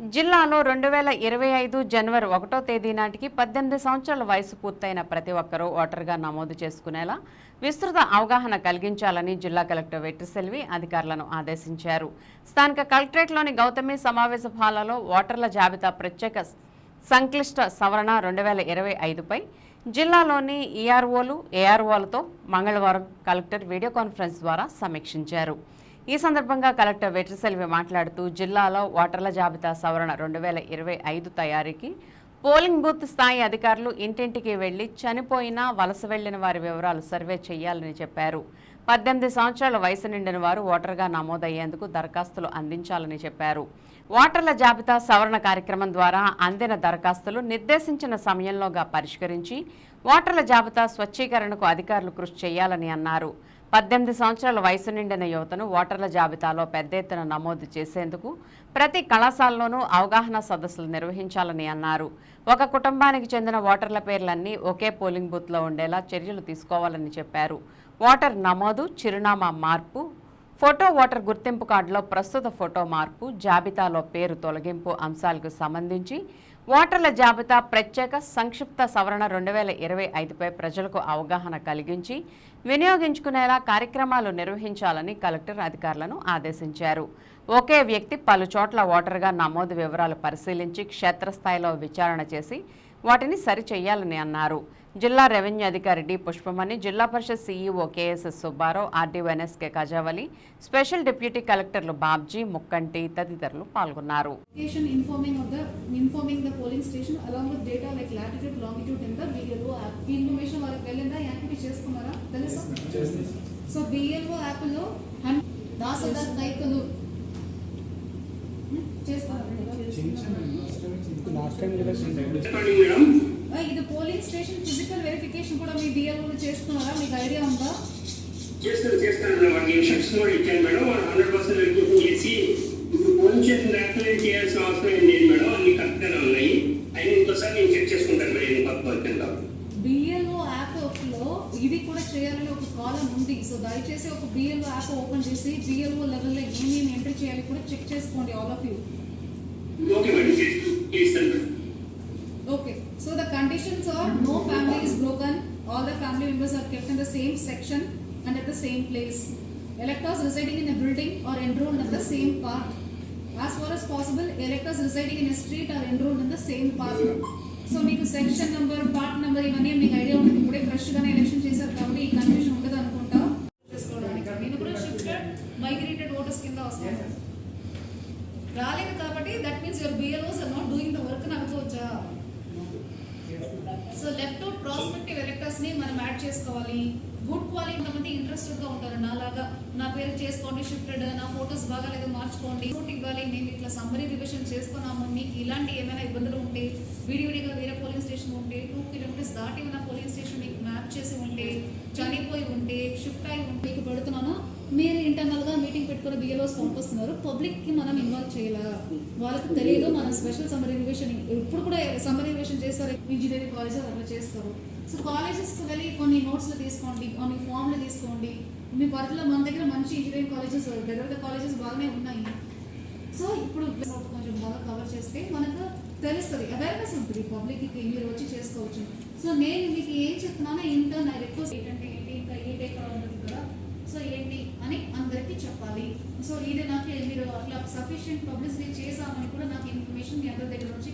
జిల్లాలో రెండు వేల ఇరవై ఐదు జనవరి ఒకటో తేదీ నాటికి పద్దెనిమిది సంవత్సరాల వయసు పూర్తయిన ప్రతి ఒక్కరూ ఓటర్గా నమోదు చేసుకునేలా విస్తృత అవగాహన కలిగించాలని జిల్లా కలెక్టర్ వెట్టిసెల్వి అధికారులను ఆదేశించారు. స్థానిక కలెక్టరేట్లోని గౌతమి సమావేశ హాలలో ఓటర్ల జాబితా ప్రత్యేక సంక్లిష్ట సవరణ రెండు వేల ఇరవై ఐదుపై జిల్లాలోని ఈఆర్ఓలు ఏఆర్ఓలతో మంగళవారం కలెక్టర్ వీడియో కాన్ఫరెన్స్ ద్వారా సమీక్షించారు. ఈ సందర్భంగా కలెక్టర్ వెట్రిసెల్వి మాట్లాడుతూ జిల్లాలో ఓటర్ల జాబితా సవరణ రెండు వేల ఇరవై ఐదు తయారీకి పోలింగ్ బూత్ స్థాయి అధికారులు ఇంటింటికి వెళ్ళి చనిపోయినా వలస వెళ్ళిన వారి వివరాలు సర్వే చేయాలని చెప్పారు. పద్దెనిమిది సంవత్సరాల వయసు నిండిన వారు ఓటర్గా నమోదయ్యేందుకు దరఖాస్తులు అందించాలని చెప్పారు. ఓటర్ల జాబితా సవరణ కార్యక్రమం ద్వారా అందిన దరఖాస్తులు నిర్దేశించిన సమయంలోగా పరిష్కరించి ఓటర్ల జాబితా స్వచ్ఛీకరణకు అధికారులు కృషి చేయాలని అన్నారు. పద్దెనిమిది సంవత్సరాల వయసు నిండిన యువతను ఓటర్ల జాబితాలో పెద్ద ఎత్తున నమోదు చేసేందుకు ప్రతి కళాశాలలోనూ అవగాహన సదస్సులు నిర్వహించాలని అన్నారు. ఒక కుటుంబానికి చెందిన ఓటర్ల పేర్లన్నీ ఒకే పోలింగ్ బూత్లో ఉండేలా చర్యలు తీసుకోవాలని చెప్పారు. ఓటర్ నమోదు చిరునామా మార్పు ఫోటో ఓటర్ గుర్తింపు కార్డులో ప్రస్తుత ఫోటో మార్పు జాబితాలో పేరు తొలగింపు అంశాలకు సంబంధించి ఓటర్ల జాబితా ప్రత్యేక సంక్షిప్త సవరణ రెండు వేల ఇరవై ఐదుపై ప్రజలకు అవగాహన కలిగించి వినియోగించుకునేలా కార్యక్రమాలు నిర్వహించాలని కలెక్టర్ అధికారులను ఆదేశించారు. ఒకే వ్యక్తి పలు చోట్ల ఓటర్గా నమోదు వివరాలు పరిశీలించి క్షేత్రస్థాయిలో విచారణ చేసి వాటిని సరిచేయాలని అన్నారు. జిల్లా రెవెన్యూ అధికారి D. Pushpamani zilla parishad CEO K S S Subbarao RDO N S K Kajavali special deputy కలెక్టర్లు బాబ్జీ ముక్కంటి తదితరులు పాల్గొన్నారు. సో బిఎల్ఓ దాసదాస్ ఇది పోలింగ్ స్టేషన్ ఫిజికల్ వెరిఫికేషన్ కూడా మీ బిఎల్ఓ చేస్తున్నారా? మీకు ఐడియా ఉందా? చేస్తాను చేస్తాను మేడం వాడికి ఇన్స్ట్రక్షన్ కూడా ఇచ్చాను మేడం వాడు హండ్రెడ్ పర్సెంట్ వెరిఫికేషన్ చేసి ఇప్పుడు పోలింగ్ స్టేషన్ యాక్టివేట్ చేయాల్సిన అవసరం ఏం లేదు మేడం అన్ని కరెక్ట్గానే ఉన్నాయి అయినా ఇంకోసారి నేను చెక్ చేసుకుంటాను మేడం ఇది కొత్త వచ్చిందా బిఎల్ఓ యాప్లో ఇది కూడా చేయాలని ఒక కాలం ఉంది. సో దయచేసి ఒక బిఎల్ఓ యాప్ ఓపెన్ చేసి బిఎల్ఓ లెవెల్లో ఏమేమి ఎంట్రీ చేయాలి కూడా చెక్ చేసుకోండి all of you okay madam madam family members are kept in the same section and at the same place. Electors residing in a building are enrolled in the same part. As far as possible, electors residing in a street are enrolled in the same part. So మీకు section number part number ఇవన్నీ మీకు idea ఉంటుంది ఇప్పుడే fresh గానే election చేశారు కాబట్టి ఈ confusion ఉండదు అనుకుంటా చేసుకోవడానికి నేను కూడా షిఫ్టెడ్ మైగ్రేటెడ్ ఓటర్స్ కింద వస్తాను రాలేదు కాబట్టి that means your BLOs are not doing the work అని అనుకోవచ్చా సో లెఫ్ట్ ప్రాస్పెక్టివ్ ఎలెక్టర్స్ని మనం యాడ్ చేసుకోవాలి. గుడ్ క్వాలిటీ కొంతమంది ఇంట్రెస్టెడ్గా ఉంటారు. నాలాగా నా పేరు చేసుకోండి షిఫ్టెడ్ నా ఫోటోస్ బాగా లేదా మార్చుకోండి నోట్ ఇవ్వాలి మేము ఇట్లా సమ్మరీ రివిజన్ చేస్తున్నాము మీకు ఇలాంటి ఏమైనా ఇబ్బందులు ఉంటే విడివిడిగా వేరే పోలింగ్ స్టేషన్ ఉంటే టూ కిలోమీటర్స్ దాటి ఉన్న పోలింగ్ స్టేషన్ మీకు మ్యాప్ చేసి ఉంటే చనిపోయి ఉంటే షిఫ్ట్ అయి ఉంటే మీకు పెడుతున్నాను మీరు ఇంటర్నల్గా మీటింగ్ పెట్టుకుని బిఎల్ఓస్ పంపిస్తున్నారు. పబ్లిక్కి మనం ఇన్వాల్వ్ చేయాలా? వాళ్ళకి తెలియదు మనం స్పెషల్ సమ్మర్ ఇన్వేషన్ ఇప్పుడు కూడా సమ్మర్ ఇన్వేషన్ చేస్తారు ఇంజనీరింగ్ కాలేజెస్ అట్లా చేస్తారు. సో కాలేజెస్కి వెళ్ళి కొన్ని నోట్స్లు తీసుకోండి కొన్ని ఫామ్లు తీసుకోండి. మీ పరిధిలో మన దగ్గర మంచి ఇంజనీరింగ్ కాలేజెస్ పెద్ద పెద్ద కాలేజెస్ బాగానే ఉన్నాయి. సో ఇప్పుడు కొంచెం బాగా కవర్ చేస్తే మనకు తెలుస్తుంది. అవేర్నెస్ ఉంటుంది పబ్లిక్కి మీరు వచ్చి చేసుకోవచ్చు. సో నేను మీకు ఏం చెప్తున్నానో ఇంటర్ నా రిక్వెస్ట్ ఏంటంటే ఏంటి ఇంకా ఏ టైప్ ఉంటుంది కదా. సో ఏంటి అని చెప్పాలి. సో ఇది నాకు మీరు అట్లా సఫిషియంట్ పబ్లిసిటీ చేసామని కూడా నాకు ఇన్ఫర్మేషన్ మీ అందరి దగ్గర నుంచి